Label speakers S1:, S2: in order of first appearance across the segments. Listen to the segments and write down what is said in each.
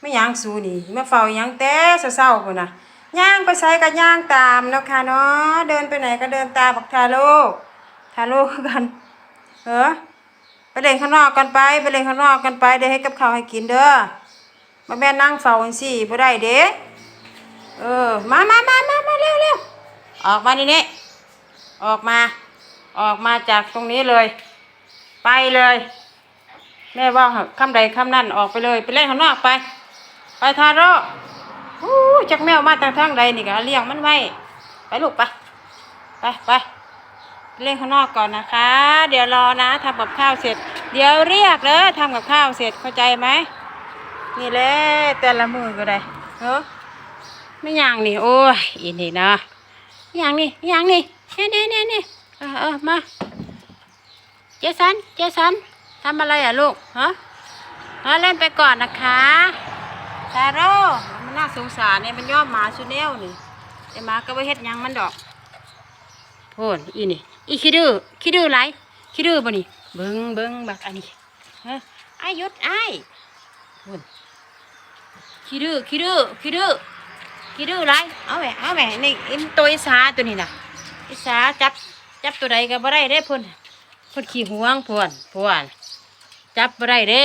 S1: ไม่ย่างสูนี่มาเฝ้ายังแต่เศร้าๆพุ่นน่ะย่างไปไสก็ย่างตามเนาะค่ะเนาะเดินไปไหนก็เดินตามบักทาโลทาโลคือกันเออไปเล่นข้างนอกกันไปไปเล่นข้างนอกกันไปเดี๋ยวให้กับข้าวให้กินเด้อมาแม่นั่งเฝ้าจังซี่บ่ได้เด้เออมามามามามาเร็วเร็วออกมานี่นี่ออกมา ออกมาจากตรงนี้เลย ไปเลย แม่ว่าคำใดคำนั้นออกไปเลย ไปเล่นข้างนอกไป ไปทาโร่อู้จักแมวมาทางทางใดนี่ก็เลี้ยงมันไว้ ไปลูกไป ไปไปเล่นข้างนอกก่อนนะคะ เดี๋ยวรอนะทำกับข้าวเสร็จ เดี๋ยวเรียกเลยทำกับข้าวเสร็จเข้าใจไหมนี่แหละแต่ละมือก็ได้เออไม่ย่างนี่โอ้ยอีนี่นะย่างนี่ย่างนี่เนี่ยเนี่ยเนี่ยเนี่ยเออเออมาเจสันเจสันทำอะไรอะลูกฮะเอาเล่นไปก่อนนะคะ ตาโร่มันน่าสงสารเนี่ยมันย่อมหมาชุแนวนี่แต่หมาก็ไม่เฮ็ดหยังมันดอกโพนอีนี่อีขี้ดื้อขี้ดื้อไรขี้ดื้อบ่นี่เบิ้งเบิ้งบักอันนี้เฮ้ยไอ้ายุดไอ้โพนขี้ดื้อขี้ดื้อขี้ดื้อขี้ดื้อไรเอาแหมเอาแหม่นี่อินตัวอีสาตัวนี้น่ะอีสาจับจับตัวใดก็บ่ได้เด้พ่นพ่นขี้ห่วงพวนพวน จับบ่ได้เด้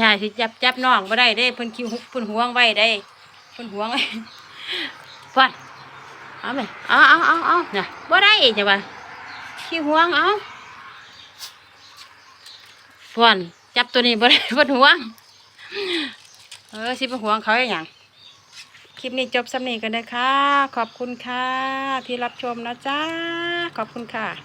S1: น่าสิจับจับน้องบ่ได้เด้เพิ่นขี้หุเพิ่นห่วงไว้ได้เพิ่นห่วงไว้พวนเอาไหมเอาเอาเอาเอาน่ะบ่ได้จ้ะว่าขี้ห่วงเอาพวนจับตัวนี้บ่ได้เพิ่นห่วงเออสิไปห่วงเขาอย่างคลิปนี้จบสำนีกันนะคะ ขอบคุณค่ะ ที่รับชมนะจ้าขอบคุณค่ะ